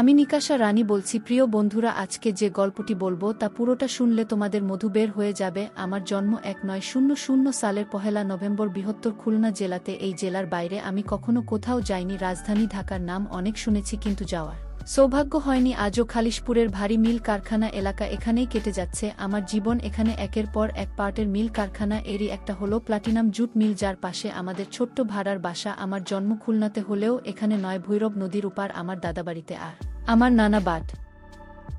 আমি নিকাশা রানী বলছি, প্রিয় বন্ধুরা, আজকে যে গল্পটি বলব, তা পুরোটা শুনলে তোমাদের মধু বের হয়ে যাবে। আমার জন্ম এক নয় শূন্য শূন্য সালের পহেলা নভেম্বর বৃহত্তর খুলনা জেলাতে। এই জেলার বাইরে আমি কখনো কোথাও যাইনি। রাজধানী ঢাকার নাম অনেক শুনেছি, কিন্তু যাওয়ার সৌভাগ্য হয়নি। আজও খালিশপুরের ভারী মিল কারখানা এলাকা এখানেই কেটে যাচ্ছে। আমার জীবন এখানে একের পর এক পার্টের মিল কারখানা। এরই একটা হলো প্লাটিনাম জুট মিল, যার পাশে আমাদের ছোট্ট ভাড়ার বাসা। আমার জন্ম খুলনাতে হলেও এখানে নয়, ভৈরব নদীর উপার আমার দাদাবাড়িতে। আর আমার নানা বাট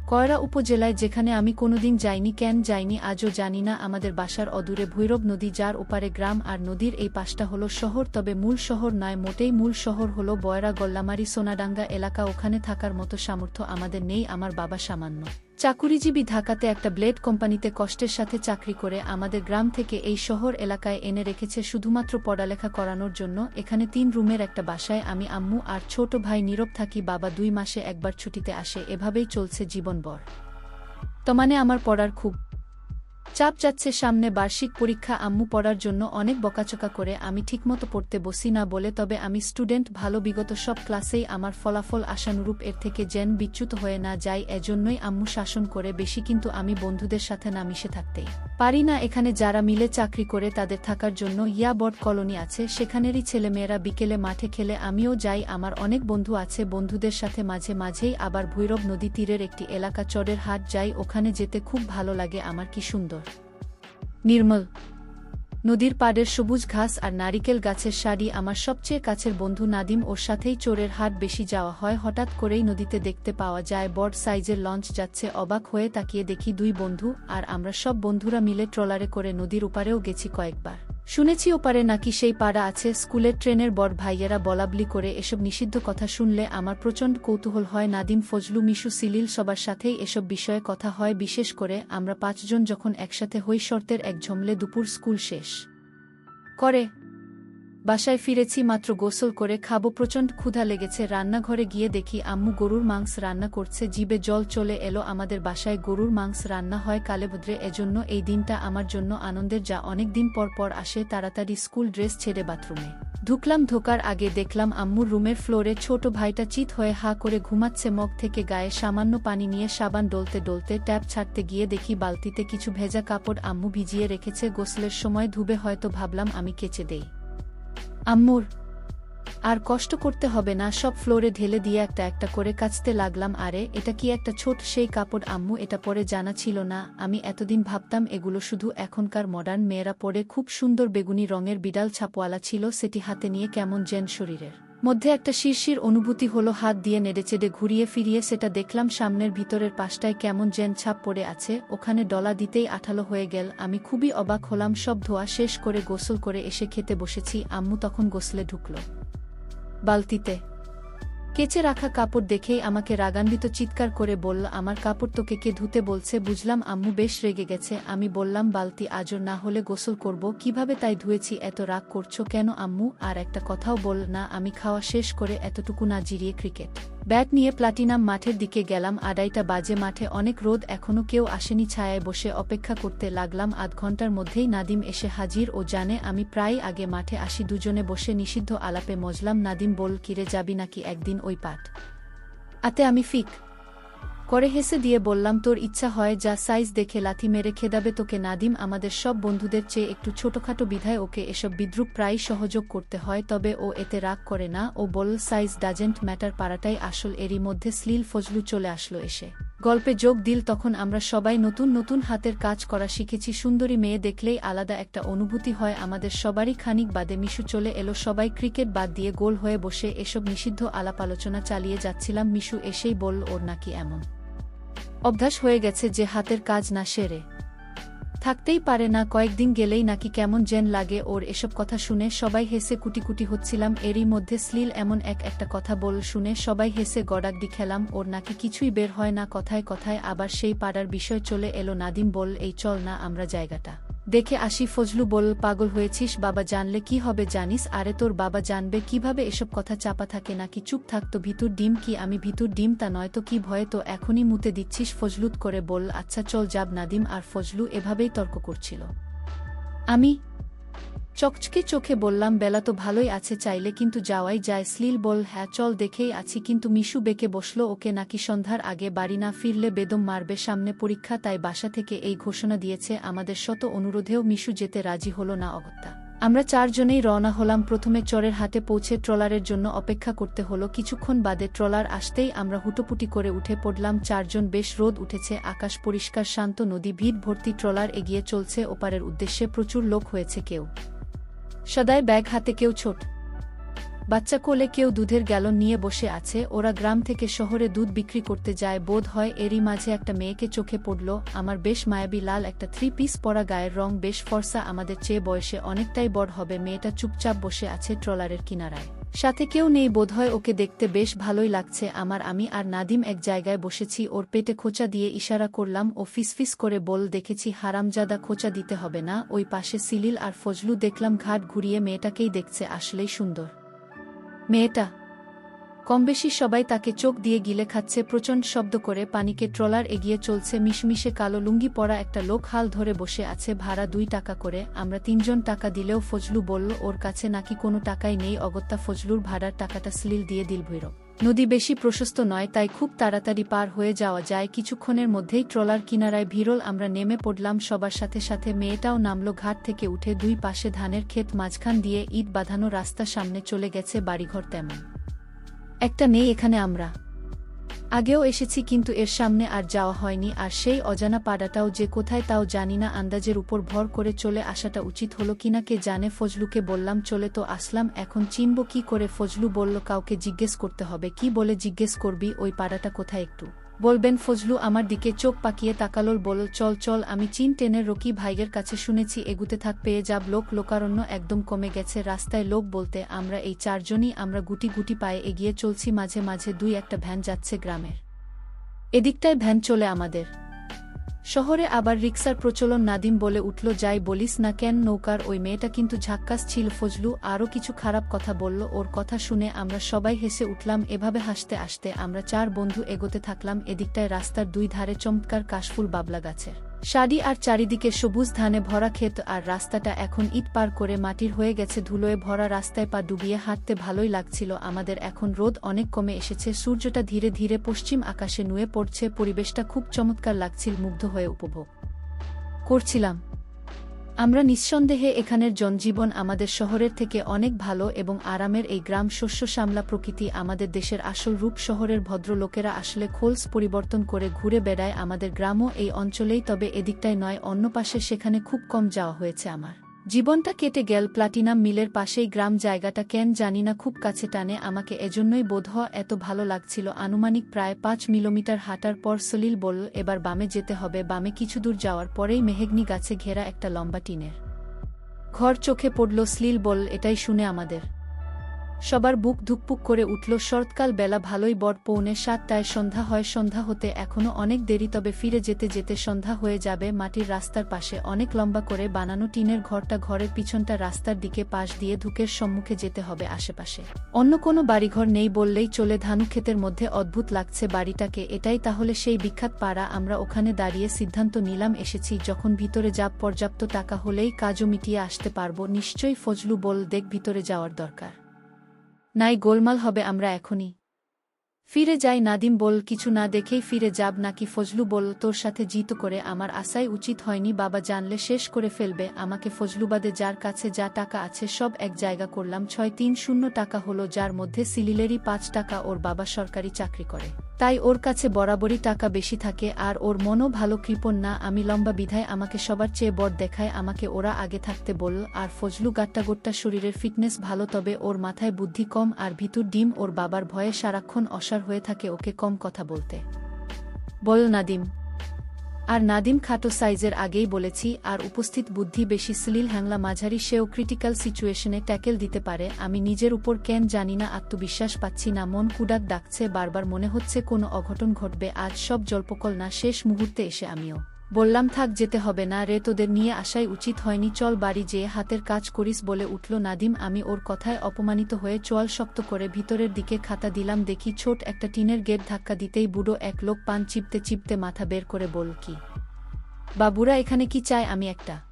কয়রা উপজেলায় যেখানে আমি কোনোদিন যাইনি, কেন যাইনি, আজও জানি না, আমাদের বাসার অদূরে ভৈরব নদী যার ওপারে গ্রাম আর নদীর এই পাশটা হলো শহর, তবে মূল শহর নয়, মোটেই মূল শহর হল বয়রা গল্লামারি সোনাডাঙ্গা এলাকা, ওখানে থাকার মতো সামর্থ্য আমাদের নেই, আমার বাবা সামান্য। চাকুরিজীবী ঢাকাতে একটা ব্লেড কোম্পানিতে কষ্টের সাথে চাকরি করে আমাদের গ্রাম থেকে এই শহর এলাকায় এনে রেখেছে শুধুমাত্র পড়ালেখা করানোর জন্য। এখানে তিন রুমের একটা বাসায় আমি, আম্মু আর ছোট ভাই নীরব থাকি, বাবা দুই মাসে একবার ছুটিতে আসে। এভাবেই চলছে জীবনভর। তো মানে আমার পড়ার খুব চাপ যাচ্ছে সামনে বার্ষিক পরীক্ষা আম্মু পড়ার জন্য অনেক বকাচকা করে, আমি ঠিকমতো পড়তে বসি না বলে, তবে আমি স্টুডেন্ট, ভালো বিগত সব ক্লাসেই আমার ফলাফল আশানুরূপ এর থেকে যেন বিচ্যুত হয়ে না যায় এজন্যই আম্মু শাসন করে, বেশি কিন্তু আমি বন্ধুদের সাথে না মিশে থাকতেই। পারি না এখানে যারা মিলে চাকরি করে তাদের থাকার জন্য ইয়াবট কলোনি আছে, সেখানেরই ছেলেমেয়েরা বিকেলে মাঠে খেলে, আমিও যাই, আমার অনেক বন্ধু আছে, বন্ধুদের সাথে মাঝে মাঝেই আবার ভৈরব নদী তীরের একটি এলাকা চরের হাট যাই, ওখানে যেতে খুব ভালো লাগে, আমার কি সুন্দর। নির্মল, নদীর পাড়ের সবুজ ঘাস আর নারিকেল গাছের শাড়ি আমার সবচেয়ে কাছের বন্ধু নাদিম ওর সাথেই চোরের হাট বেশি যাওয়া হয়। হঠাৎ করেই নদীতে দেখতে পাওয়া যায়, বড় সাইজের লঞ্চ যাচ্ছে। অবাক হয়ে তাকিয়ে দেখি দুই বন্ধু, আর আমরা সব বন্ধুরা মিলে ট্রলারে করে নদীর উপারেও গেছি কয়েকবার। শুনেছি ওপারে নাকি সেই পাড়া আছে, স্কুলের ট্রেনের বড় ভাইয়েরা বলাবলি করে এসব নিষিদ্ধ কথা শুনলে আমার প্রচণ্ড কৌতূহল হয়। নাদিম, ফজলু, মিশু, সিলিল সবার সাথেই এসব বিষয়ে কথা হয়, বিশেষ করে আমরা পাঁচজন যখন একসাথে হই, শর্তের এক ঝমলে দুপুর স্কুল শেষ। করে বাসায় ফিরেছি, মাত্র গোসল করে খাব। প্রচণ্ড ক্ষুধা লেগেছে। রান্নাঘরে গিয়ে দেখি আম্মু গরুর মাংস রান্না করছে। জিবে জল চলে এলো আমাদের বাসায়। গরুর মাংস রান্না হয় কালেভদ্রে। এজন্য এই দিনটা আমার জন্য আনন্দের যা অনেক দিন পর পর আসে তাড়াতাড়ি স্কুল ড্রেস ছেড়ে বাথরুমে। ঢুকলাম ঢোকার আগে, দেখলাম আম্মুর রুমের ফ্লোরে ছোট ভাইটা চিত হয়ে হা করে ঘুমাচ্ছে। মগ থেকে গায়ে সামান্য পানি নিয়ে সাবান ডলতে ডলতে ট্যাপ ছাড়তে গিয়ে দেখি বালতিতে কিছু ভেজা কাপড় আম্মু ভিজিয়ে রেখেছে। গোসলের সময় ধুবে হয়তো ভাবলাম আমি কেচে দেই। আম্মুর, আর কষ্ট করতে হবে না, সব ফ্লোরে ঢেলে দিয়ে একটা একটা করে কাচতে লাগলাম। আরে, এটা কি একটা ছোট সেই কাপড়? আম্মু, এটা পরে জানা ছিল না। আমি এতদিন ভাবতাম এগুলো শুধু এখনকার মডার্ন মেয়েরা পরে খুব সুন্দর বেগুনি রঙের বিড়াল ছাপওয়ালা ছিল, সেটি হাতে নিয়ে কেমন জেন শরীরের মধ্যে একটা শিরশির অনুভূতি হলো হাত দিয়ে নেড়ে চেড়ে ঘুরিয়ে ফিরিয়ে সেটা দেখলাম সামনের ভিতরের পাশটায় কেমন জেন ছাপ পড়ে আছে, ওখানে ডলা দিতেই আঠালো হয়ে গেল, আমি খুবই অবাক হলাম, সব ধোয়া শেষ করে গোসল করে এসে খেতে বসেছি, আম্মু তখন গোসলে ঢুকল। বালতিতে কেচে রাখা কাপড় দেখেই আমাকে রাগান্বিত চিৎকার করে বলল, আমার কাপড় তোকে কে ধুতে বলছে? বুঝলাম, আম্মু বেশ রেগে গেছে। আমি বললাম, বালতি আজর না হলে গোসল করব, কীভাবে তাই ধুয়েছি, এত রাগ করছ কেন আম্মু? আর একটা কথাও বল না, আমি খাওয়া শেষ করে এতটুকু না জিরিয়ে ক্রিকেট ব্যাট নিয়ে প্লাটিনাম মাঠের দিকে গেলাম, আড়াইটা বাজে মাঠে অনেক রোদ এখনও কেউ আসেনি ছায়ায় বসে অপেক্ষা করতে লাগলাম, আধ ঘণ্টার মধ্যেই নাদিম এসে হাজির ও জানে আমি প্রায় আগে মাঠে আসি, দুজনে বসে নিষিদ্ধ আলাপে মজলাম, নাদিম বল, কিরে যাবি নাকি একদিন ওই পাঠ আতে আমি ফিক। করে হেসে দিয়ে বললাম, তোর ইচ্ছা হয় যা সাইজ দেখে লাথি মেরে খেদাবে তোকে নাদিম, আমাদের সব বন্ধুদের চেয়ে একটু ছোটখাটো বিধায় ওকে এসব বিদ্রুপ প্রায় সহযোগ করতে হয়, তবে ও এতে রাগ করে না। ও বল সাইজ ডাজেন্ট ম্যাটার, পাড়াটাই আসল, এরই মধ্যে স্লিল ফজলু চলে আসলো এসে। গল্পে যোগ দিল, তখন আমরা সবাই নতুন নতুন হাতের কাজ করা শিখেছি, সুন্দরী মেয়ে দেখলেই আলাদা একটা অনুভূতি হয়, আমাদের সবারই খানিক বাদে মিশু চলে এলো, সবাই ক্রিকেট বাদ দিয়ে গোল হয়ে বসে এসব নিষিদ্ধ আলাপ আলোচনা চালিয়ে যাচ্ছিলাম, মিশু এসেই বলল, ওর নাকি এমন অভ্যাস হয়ে গেছে যে হাতের কাজ না সেরে। থাকতেই পারে না, কয়েকদিন গেলেই নাকি কেমন জেন লাগে ওর এসব কথা শুনে সবাই হেসে কুটি কুটি হচ্ছিলাম, এরই মধ্যে স্লিল এমন এক একটা কথা বল শুনে সবাই হেসে গড়াগডি খেলাম, ওর নাকি কিছুই বের হয় না, কথায় কথায় আবার সেই পাড়ার বিষয় চলে এলো, নাদিম বল, এই চল না আমরা জায়গাটা। দেখে আসি, ফজলু বল, পাগল হয়েছিস, বাবা জানলে কি হবে জানিস? আরে তোর বাবা জানবে কীভাবে এসব কথা চাপা থাকে নাকি? চুপ থাকতো ভিতুর ডিম কি? আমি ভিতুর ডিম তা নয়তো কি ভয়ে তো? এখনই মুতে দিচ্ছিস, ফজলুত করে বল আচ্ছা চল, যাব নাদিম। আর ফজলু এভাবেই তর্ক করছিল। আমি চকচকে চোখে বললাম, বেলা তো ভালোই আছে, চাইলে কিন্তু যাওয়াই যায়। স্লিল বল হ্যাঁ চল দেখেই আছি। কিন্তু মিশু বেঁকে বসল, ওকে নাকি সন্ধ্যার আগে বাড়ি না ফিরলে বেদম মারবে সামনে পরীক্ষা। তাই বাসা থেকে এই ঘোষণা দিয়েছে আমাদের শত অনুরোধেও মিশু যেতে রাজি হল না অগত্যা। আমরা চারজনেই রওনা হলাম, প্রথমে চরের হাতে পৌঁছে ট্রলারের জন্য অপেক্ষা করতে হলো। কিছুক্ষণ বাদে ট্রলার আসতেই আমরা হুটোপুটি করে উঠে পড়লাম, চারজন বেশ রোদ উঠেছে, আকাশ পরিষ্কার, শান্ত, নদী, ভিড় ভর্তি ট্রলার এগিয়ে চলছে। ওপারের উদ্দেশ্যে প্রচুর লোক হয়েছে কেউ। সদায় ব্যাগ হাতে কেউ ছোট। বাচ্চা কোলে কেউ দুধের গ্যালন নিয়ে বসে আছে, ওরা গ্রাম থেকে শহরে দুধ বিক্রি করতে যায়, বোধ হয় এরই মাঝে একটা মেয়েকে চোখে পড়ল, আমার বেশ মায়াবী লাল একটা থ্রি পিস পরা গায়ের রং, বেশ ফর্সা, আমাদের চেয়ে বয়সে অনেকটাই বড় হবে, মেয়েটা চুপচাপ বসে আছে ট্রলারের কিনারায়। সাথে কেউ নেই বোধহয় ওকে দেখতে বেশ ভালোই লাগছে, আমার, আমি আর নাদিম এক জায়গায় বসেছি, ওর পেটে খোঁচা দিয়ে ইশারা করলাম, ও ফিসফিস করে বল, দেখেছি হারামজাদা খোঁচা দিতে হবে না, ওই পাশে সিলিল আর ফজলু দেখলাম, ঘাট ঘুরিয়ে মেয়েটাকেই দেখছে, আসলেই সুন্দর। মেয়েটা। কমবেশি সবাই তাকে চোখ দিয়ে গিলে খাচ্ছে, প্রচণ্ড শব্দ করে পানিকে ট্রলার এগিয়ে চলছে, মিশমিশে কালো লুঙ্গি পরা একটা লোক হাল ধরে বসে আছে, ভাড়া দুই টাকা করে, আমরা তিনজন টাকা দিলেও ফজলু বলল, ওর কাছে নাকি কোনো টাকাই নেই। অগত্যা ফজলুর ভাড়ার টাকাটা স্লিল দিয়ে দিল ভৈরব। নদী বেশি প্রশস্ত নয়, তাই খুব তাড়াতাড়ি পার হয়ে যাওয়া যায়। কিছুক্ষণের মধ্যেই ট্রলার কিনারায় ভিরল আমরা নেমে পড়লাম। সবার সাথে সাথে মেয়েটাও নামলো ঘাট থেকে উঠে দুই পাশে ধানের ক্ষেত মাঝখান দিয়ে ইট বাঁধানো রাস্তা সামনে চলে গেছে বাড়িঘর তেমন। একটা নেই এখানে আমরা। আগেও এসেছি কিন্তু এর সামনে আর যাওয়া হয়নি, আর সেই অজানা পাড়াটাও যে কোথায় তাও জানি না, আন্দাজের উপর ভর করে চলে আসাটা উচিত হলো কিনা কে জানে, ফজলুকে বললাম, চলে তো আসলাম, এখন চিনব কি করে? ফজলু বলল, কাউকে জিজ্ঞেস করতে হবে। কি বলে জিজ্ঞেস করবি? ওই পাড়াটা কোথায় একটু? বলবেন, ফজলু আমার দিকে চোখ পাকিয়ে তাকালোর বল, চল চল, আমি চিন টেনের রকি ভাইয়ের কাছে শুনেছি, এগুতে থাক, পেয়ে যাব, লোক লোকারণ্য একদম কমে গেছে, রাস্তায় লোক বলতে আমরা এই চারজনই আমরা গুটি গুটি পায়ে এগিয়ে চলছি, মাঝে মাঝে দুই একটা ভ্যান যাচ্ছে গ্রামের। এদিকটায় ভ্যান চলে আমাদের। শহরে আবার রিক্সার প্রচলন নাদিম বলে উঠল, যাই বলিস না কেন নৌকার ওই মেয়েটা কিন্তু ঝাক্কাস ছিল, ফজলু আরও কিছু খারাপ কথা বলল, ওর কথা শুনে আমরা সবাই হেসে উঠলাম, এভাবে হাসতে আসতে আমরা চার বন্ধু এগোতে থাকলাম, এদিকটায় রাস্তার দুই ধারে চমৎকার কাশফুল বাবলা গাছের। শাড়ি আর চারিদিকে সবুজ ধানে ভরা ক্ষেত আর রাস্তাটা এখন ইট পার করে মাটির হয়ে গেছে ধুলোয় ভরা রাস্তায় পা ডুবিয়ে হাঁটতে ভালোই লাগছিল। আমাদের এখন রোদ অনেক কমে এসেছে, সূর্যটা ধীরে ধীরে পশ্চিম আকাশে নুয়ে পড়ছে, পরিবেশটা খুব চমৎকার লাগছিল, মুগ্ধ হয়ে উপভোগ করছিলাম। আমরা নিঃসন্দেহে এখানের জনজীবন আমাদের শহরের থেকে অনেক ভালো এবং আরামের এই গ্রাম শস্য সামলা প্রকৃতি আমাদের দেশের আসল রূপ শহরের ভদ্রলোকেরা আসলে খোলস পরিবর্তন করে ঘুরে বেড়ায় আমাদের গ্রামও এই অঞ্চলেই, তবে এদিকটায় নয়, অন্য পাশে সেখানে খুব কম যাওয়া হয়েছে আমার। জীবনটা কেটে গেল, প্লাটিনাম মিলের পাশেই গ্রাম জায়গাটা। কেন জানি না, খুব কাছে টানে আমাকে, এজন্যই বোধ এত ভালো লাগছিল। আনুমানিক প্রায় পাঁচ মিলোমিটার হাঁটার পর সলিল বলল, এবার বামে যেতে হবে। বামে কিছু দূর যাওয়ার পরেই মেহেগনি গাছে ঘেরা একটা লম্বা টিনের ঘর চোখে পড়ল। সলিল বল এটাই শুনে আমাদের সবার বুক ধুকপুক করে উঠল, শরৎকাল বেলা ভালোই বড় পৌনে সাতটায় সন্ধ্যা হয়, সন্ধ্যা হতে এখনও অনেক দেরি, তবে ফিরে যেতে যেতে সন্ধ্যা হয়ে যাবে, মাটির রাস্তার পাশে অনেক লম্বা করে বানানো টিনের ঘরটা, ঘরের পিছনটা রাস্তার দিকে পাশ দিয়ে ধুকের সম্মুখে যেতে হবে আশেপাশে। অন্য কোনো বাড়িঘর নেই বললেই চলে, ধানু ক্ষেতের মধ্যে অদ্ভুত লাগছে বাড়িটাকে, এটাই তাহলে সেই বিখ্যাত পাড়া, আমরা ওখানে দাঁড়িয়ে সিদ্ধান্ত নিলাম, এসেছি, যখন ভিতরে যাব পর্যাপ্ত টাকা হলেই কাজও মিটিয়ে আসতে পারব, নিশ্চয়ই ফজলু বল দেখ ভিতরে যাওয়ার দরকার। নাই গোলমাল হবে আমরা এখনই। ফিরে যাই নাদিম বল, কিছু না দেখেই ফিরে যাব নাকি ফজলু বল, তোর সাথে জিত করে আমার আশাই উচিত হয়নি, বাবা জানলে শেষ করে ফেলবে, আমাকে ফজলুবাদে যার কাছে যা টাকা আছে সব এক জায়গা করলাম, ছয় তিন শূন্য টাকা হলো, যার মধ্যে সিলিলেরই পাঁচ টাকা ওর বাবা সরকারি চাকরি করে। তাই ওর কাছে বরাবরই টাকা বেশি থাকে আর ওর মনও ভালো কৃপণ না। আমি লম্বা বিধায় আমাকে সবার চেয়ে বর দেখায়, আমাকে ওরা আগে থাকতে বলল আর ফজলু গাট্টা গোট্টা শরীরের ফিটনেস ভালো, তবে ওর মাথায় বুদ্ধি কম আর ভিতুর ডিম ওর বাবার ভয়ে সারাক্ষণ অসার হয়ে থাকে ওকে কম কথা বলতে। বল নাদিম আর নাদিম খাটো সাইজের আগেই বলেছি, আর উপস্থিত বুদ্ধি বেশি সলিল হ্যাংলা মাঝারি সেও ক্রিটিক্যাল সিচুয়েশনে ট্যাকেল দিতে পারে, আমি নিজের উপর কেন জানি না, আত্মবিশ্বাস পাচ্ছি না, মন কুডাক ডাকছে, বারবার মনে হচ্ছে কোনো অঘটন ঘটবে, আজ সব জল্পকল না, শেষ মুহূর্তে এসে আমিও। বললাম, থাক, যেতে হবে না রে, তোদের নিয়ে আসাই উচিত হয়নি। চল বাড়ি যেয়ে হাতের কাজ করিস বলে উঠল নাদিম। আমি ওর কথায় অপমানিত হয়ে চোয়াল শক্ত করে ভিতরের দিকে খাতা দিলাম। দেখি ছোট একটা টিনের গেট ধাক্কা দিতেই বুড়ো এক লোক পান চিপতে চিপতে মাথা বের করে বল কি? বাবুরা, এখানে কি চায় আমি একটা।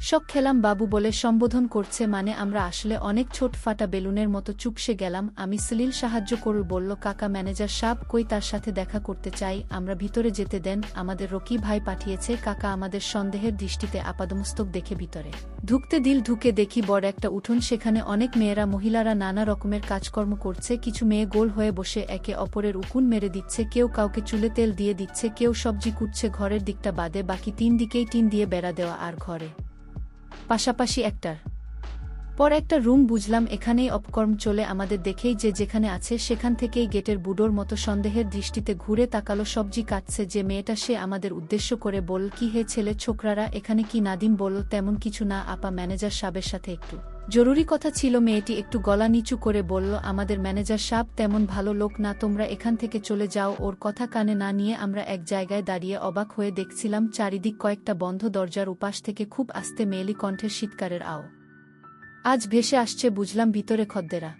শখ খেলাম বাবু বলে সম্বোধন করছে মানে আমরা আসলে অনেক ছোট ফাটা বেলুনের মতো চুপসে গেলাম, আমি সলিল সাহায্য করু বলল, কাকা ম্যানেজার সাব কই তার সাথে দেখা করতে চাই? আমরা ভিতরে যেতে দেন, আমাদের রকি ভাই পাঠিয়েছে, কাকা আমাদের সন্দেহের দৃষ্টিতে আপাদমস্তক দেখে ভিতরে। ঢুকতে দিল ঢুকে দেখি বড় একটা উঠোন, সেখানে অনেক মেয়েরা, মহিলারা নানা রকমের কাজকর্ম করছে, কিছু মেয়ে গোল হয়ে বসে একে অপরের উকুন মেরে দিচ্ছে, কেউ কাউকে চুলে তেল দিয়ে দিচ্ছে, কেউ সবজি কুটছে, ঘরের দিকটা বাদে, বাকি তিন দিকেই টিন দিয়ে বেড়া দেওয়া আর ঘরে। পাশাপাশি একটার। পর একটা রুম বুঝলাম এখানেই অপকর্ম চলে আমাদের দেখেই যে যেখানে আছে সেখান থেকেই গেটের বুডোর মতো সন্দেহের দৃষ্টিতে ঘুরে তাকালো সবজি কাটছে যে মেয়েটা সে আমাদের উদ্দেশ্য করে বল, কি হে ছেলে ছোকরারা, এখানে কি নাদিম বলল তেমন কিছু না, আপা ম্যানেজার সাবের সাথে একটু। জরুরি কথা ছিল মেয়েটি একটু গলা নিচু করে বলল, আমাদের ম্যানেজার সাপ তেমন ভালো লোক না, তোমরা এখান থেকে চলে যাও। ওর কথা কানে না নিয়ে আমরা এক জায়গায় দাঁড়িয়ে অবাক হয়ে দেখছিলাম চারিদিক কয়েকটা বন্ধ দরজার উপাস থেকে খুব আস্তে মেয়েলি কণ্ঠের শীতকারের আও। আজ ভেসে আসছে বুঝলাম ভিতরে খদ্দেরা।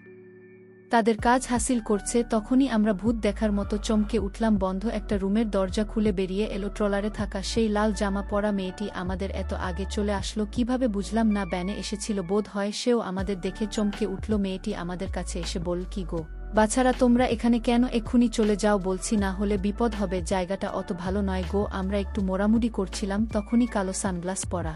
তাদের কাজ হাসিল করছে, তখনই আমরা ভূত দেখার মতো চমকে উঠলাম বন্ধ একটা রুমের দরজা খুলে বেরিয়ে এলো ট্রলারে থাকা সেই লাল জামা পরা মেয়েটি আমাদের এত আগে চলে আসলো কীভাবে বুঝলাম না, ব্যানে এসেছিল বোধ হয় সেও আমাদের দেখে চমকে উঠল, মেয়েটি আমাদের কাছে এসে বল কি গো? বাছারা তোমরা এখানে কেন এক্ষুনি চলে যাও বলছি, না হলে বিপদ হবে, জায়গাটা অত ভালো নয় গো, আমরা একটু মোড়ামুড়ি করছিলাম, তখনই কালো সানগ্লাস পরা